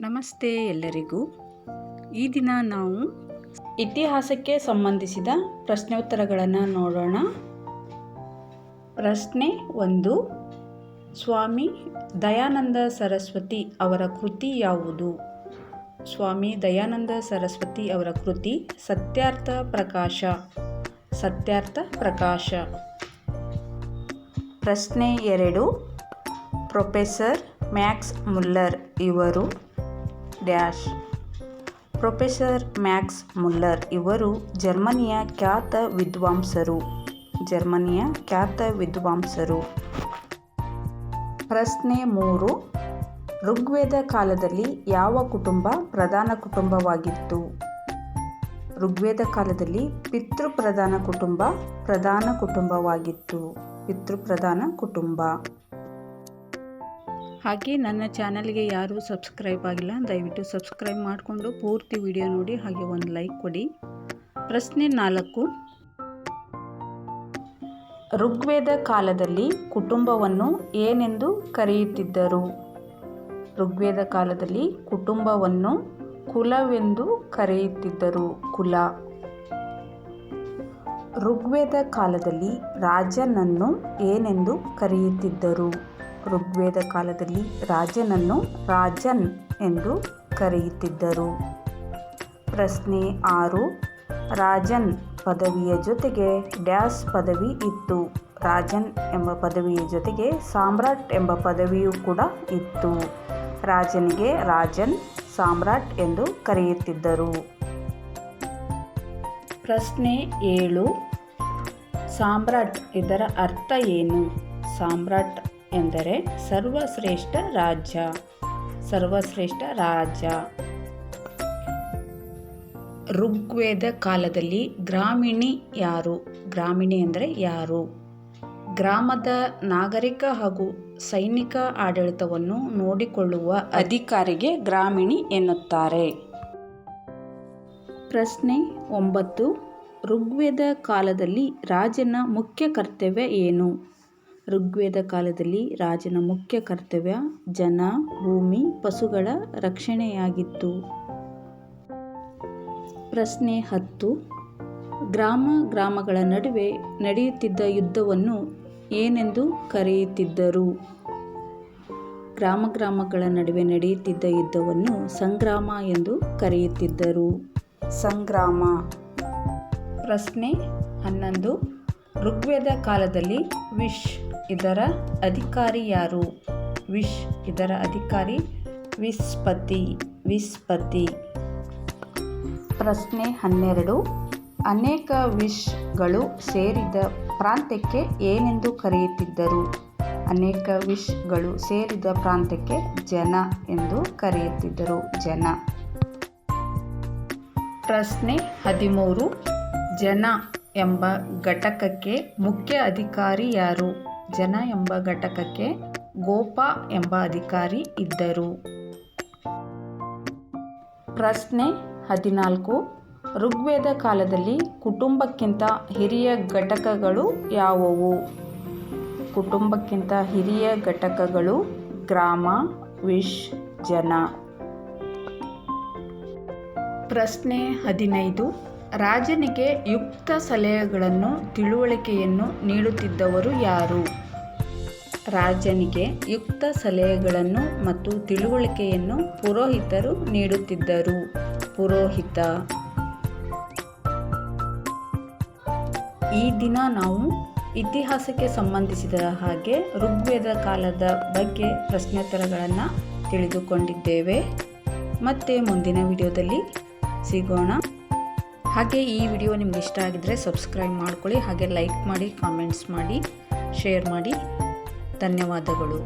ನಮಸ್ತೆ ಎಲ್ಲರಿಗೂ. ಈ ದಿನ ನಾವು ಇತಿಹಾಸಕ್ಕೆ ಸಂಬಂಧಿಸಿದ ಪ್ರಶ್ನೋತ್ತರಗಳನ್ನು ನೋಡೋಣ. ಪ್ರಶ್ನೆ ಒಂದು, ಸ್ವಾಮಿ ದಯಾನಂದ ಸರಸ್ವತಿ ಅವರ ಕೃತಿ ಯಾವುದು? ಸ್ವಾಮಿ ದಯಾನಂದ ಸರಸ್ವತಿ ಅವರ ಕೃತಿ ಸತ್ಯಾರ್ಥ ಪ್ರಕಾಶ ಸತ್ಯಾರ್ಥ ಪ್ರಕಾಶ. ಪ್ರಶ್ನೆ ಎರಡು, ಪ್ರೊಫೆಸರ್ ಮ್ಯಾಕ್ಸ್ ಮುಲ್ಲರ್ ಇವರು ಡ್ಯಾಶ್. ಪ್ರೊಫೆಸರ್ ಮ್ಯಾಕ್ಸ್ ಮುಲ್ಲರ್ ಇವರು ಜರ್ಮನಿಯ ಖ್ಯಾತ ವಿದ್ವಾಂಸರು. ಜರ್ಮನಿಯ ಖ್ಯಾತ ವಿದ್ವಾಂಸರು. ಪ್ರಶ್ನೆ ಮೂರು. ಋಗ್ವೇದ ಕಾಲದಲ್ಲಿ ಯಾವ ಕುಟುಂಬ ಪ್ರಧಾನ ಕುಟುಂಬವಾಗಿತ್ತು? ಋಗ್ವೇದ ಕಾಲದಲ್ಲಿ ಪಿತೃಪ್ರಧಾನ ಕುಟುಂಬ ಪ್ರಧಾನ ಕುಟುಂಬವಾಗಿತ್ತು. ಪಿತೃಪ್ರಧಾನ ಕುಟುಂಬ. ಹಾಗೆ ನನ್ನ ಚಾನಲ್ಗೆ ಯಾರೂ ಸಬ್ಸ್ಕ್ರೈಬ್ ಆಗಿಲ್ಲ, ದಯವಿಟ್ಟು ಸಬ್ಸ್ಕ್ರೈಬ್ ಮಾಡಿಕೊಂಡು ಪೂರ್ತಿ ವಿಡಿಯೋ ನೋಡಿ, ಹಾಗೆ ಒಂದು ಲೈಕ್ ಕೊಡಿ. ಪ್ರಶ್ನೆ ನಾಲ್ಕು. ಋಗ್ವೇದ ಕಾಲದಲ್ಲಿ ಕುಟುಂಬವನ್ನು ಏನೆಂದು ಕರೆಯುತ್ತಿದ್ದರು? ಋಗ್ವೇದ ಕಾಲದಲ್ಲಿ ಕುಟುಂಬವನ್ನು ಕುಲವೆಂದು ಕರೆಯುತ್ತಿದ್ದರು. ಕುಲ. ಋಗ್ವೇದ ಕಾಲದಲ್ಲಿ ರಾಜನನ್ನು ಏನೆಂದು ಕರೆಯುತ್ತಿದ್ದರು? ಋಗ್ವೇದ ಕಾಲದಲ್ಲಿ ರಾಜನನ್ನು ರಾಜನ್ ಎಂದು ಕರೆಯುತ್ತಿದ್ದರು. ಪ್ರಶ್ನೆ ಆರು. ರಾಜನ್ ಪದವಿಯ ಜೊತೆಗೆ ಡ್ಯಾಸ್ ಪದವಿ ಇತ್ತು. ರಾಜನ್ ಎಂಬ ಪದವಿಯ ಜೊತೆಗೆ ಸಾಮ್ರಾಟ್ ಎಂಬ ಪದವಿಯೂ ಕೂಡ ಇತ್ತು. ರಾಜನಿಗೆ ರಾಜನ್ ಸಾಮ್ರಾಟ್ ಎಂದು ಕರೆಯುತ್ತಿದ್ದರು. ಪ್ರಶ್ನೆ ಏಳು. ಸಾಮ್ರಾಟ್ ಇದರ ಅರ್ಥ ಏನು? ಸಾಮ್ರಾಟ್ ಎಂದರೆ ಸರ್ವಶ್ರೇಷ್ಠ ರಾಜ್ಯ. ಸರ್ವಶ್ರೇಷ್ಠ ರಾಜ್ಯ. ಋಗ್ವೇದ ಕಾಲದಲ್ಲಿ ಗ್ರಾಮಿಣಿ ಯಾರು? ಗ್ರಾಮಿಣಿ ಅಂದರೆ ಯಾರು? ಗ್ರಾಮದ ನಾಗರಿಕ ಹಾಗೂ ಸೈನಿಕ ಆಡಳಿತವನ್ನು ನೋಡಿಕೊಳ್ಳುವ ಅಧಿಕಾರಿಗೆ ಗ್ರಾಮಿಣಿ ಎನ್ನುತ್ತಾರೆ. ಪ್ರಶ್ನೆ ಒಂಬತ್ತು. ಋಗ್ವೇದ ಕಾಲದಲ್ಲಿ ರಾಜನ ಮುಖ್ಯ ಕರ್ತವ್ಯ ಏನು? ಋಗ್ವೇದ ಕಾಲದಲ್ಲಿ ರಾಜನ ಮುಖ್ಯ ಕರ್ತವ್ಯ ಜನ, ಭೂಮಿ, ಪಶುಗಳ ರಕ್ಷಣೆಯಾಗಿತ್ತು. ಪ್ರಶ್ನೆ ಹತ್ತು. ಗ್ರಾಮ ಗ್ರಾಮಗಳ ನಡುವೆ ನಡೆಯುತ್ತಿದ್ದ ಯುದ್ಧವನ್ನು ಏನೆಂದು ಕರೆಯುತ್ತಿದ್ದರು? ಗ್ರಾಮ ಗ್ರಾಮಗಳ ನಡುವೆ ನಡೆಯುತ್ತಿದ್ದ ಯುದ್ಧವನ್ನು ಸಂಗ್ರಾಮ ಎಂದು ಕರೆಯುತ್ತಿದ್ದರು. ಸಂಗ್ರಾಮ. ಪ್ರಶ್ನೆ ಹನ್ನೊಂದು. ಋಗ್ವೇದ ಕಾಲದಲ್ಲಿ ವಿಶ್ ಇದರ ಅಧಿಕಾರಿ ಯಾರು? ವಿಶ್, ಇದರ ಅಧಿಕಾರಿ ವಿಸ್ಪತಿ ವಿಸ್ಪತಿ. ಪ್ರಶ್ನೆ ಹನ್ನೆರಡು. ಅನೇಕ ವಿಶ್ಗಳು ಸೇರಿದ ಪ್ರಾಂತ್ಯಕ್ಕೆ ಏನೆಂದು ಕರೆಯುತ್ತಿದ್ದರು? ಅನೇಕ ವಿಶ್ಗಳು ಸೇರಿದ ಪ್ರಾಂತ್ಯಕ್ಕೆ ಜನ ಎಂದು ಕರೆಯುತ್ತಿದ್ದರು. ಜನ. ಪ್ರಶ್ನೆ ಹದಿಮೂರು. ಜನ ಎಂಬ ಘಟಕಕ್ಕೆ ಮುಖ್ಯ ಅಧಿಕಾರಿ ಯಾರು? ಜನ ಎಂಬ ಘಟಕಕ್ಕೆ ಗೋಪ ಎಂಬ ಅಧಿಕಾರಿ ಇದ್ದರು. ಪ್ರಶ್ನೆ ಹದಿನಾಲ್ಕು. ಋಗ್ವೇದ ಕಾಲದಲ್ಲಿ ಕುಟುಂಬಕ್ಕಿಂತ ಹಿರಿಯ ಘಟಕಗಳು ಯಾವುವು? ಕುಟುಂಬಕ್ಕಿಂತ ಹಿರಿಯ ಘಟಕಗಳು ಗ್ರಾಮ, ವಿಶ್, ಜನ. ಪ್ರಶ್ನೆ ಹದಿನೈದು. ರಾಜನಿಗೆ ಯುಕ್ತ ಸಲಹೆಗಳನ್ನು, ತಿಳುವಳಿಕೆಯನ್ನು ನೀಡುತ್ತಿದ್ದವರು ಯಾರು? ರಾಜನಿಗೆ ಯುಕ್ತ ಸಲಹೆಗಳನ್ನು ಮತ್ತು ತಿಳುವಳಿಕೆಯನ್ನು ಪುರೋಹಿತರು ನೀಡುತ್ತಿದ್ದರು. ಪುರೋಹಿತ, ಈ ದಿನ ನಾವು ಇತಿಹಾಸಕ್ಕೆ ಸಂಬಂಧಿಸಿದ ಹಾಗೆ ಋಗ್ವೇದ ಕಾಲದ ಬಗ್ಗೆ ಪ್ರಶ್ನೋತ್ತರಗಳನ್ನು ತಿಳಿದುಕೊಂಡಿದ್ದೇವೆ. ಮತ್ತೆ ಮುಂದಿನ ವಿಡಿಯೋದಲ್ಲಿ ಸಿಗೋಣ. ಹಾಗೆ ಈ ವಿಡಿಯೋ ನಿಮ್ಗೆ ಇಷ್ಟ ಆಗಿದ್ದರೆ ಸಬ್ಸ್ಕ್ರೈಬ್ ಮಾಡ್ಕೊಳ್ಳಿ, ಹಾಗೆ ಲೈಕ್ ಮಾಡಿ ಕಾಮೆಂಟ್ಸ್ ಮಾಡಿ ಶೇರ್ ಮಾಡಿ. ಧನ್ಯವಾದಗಳು.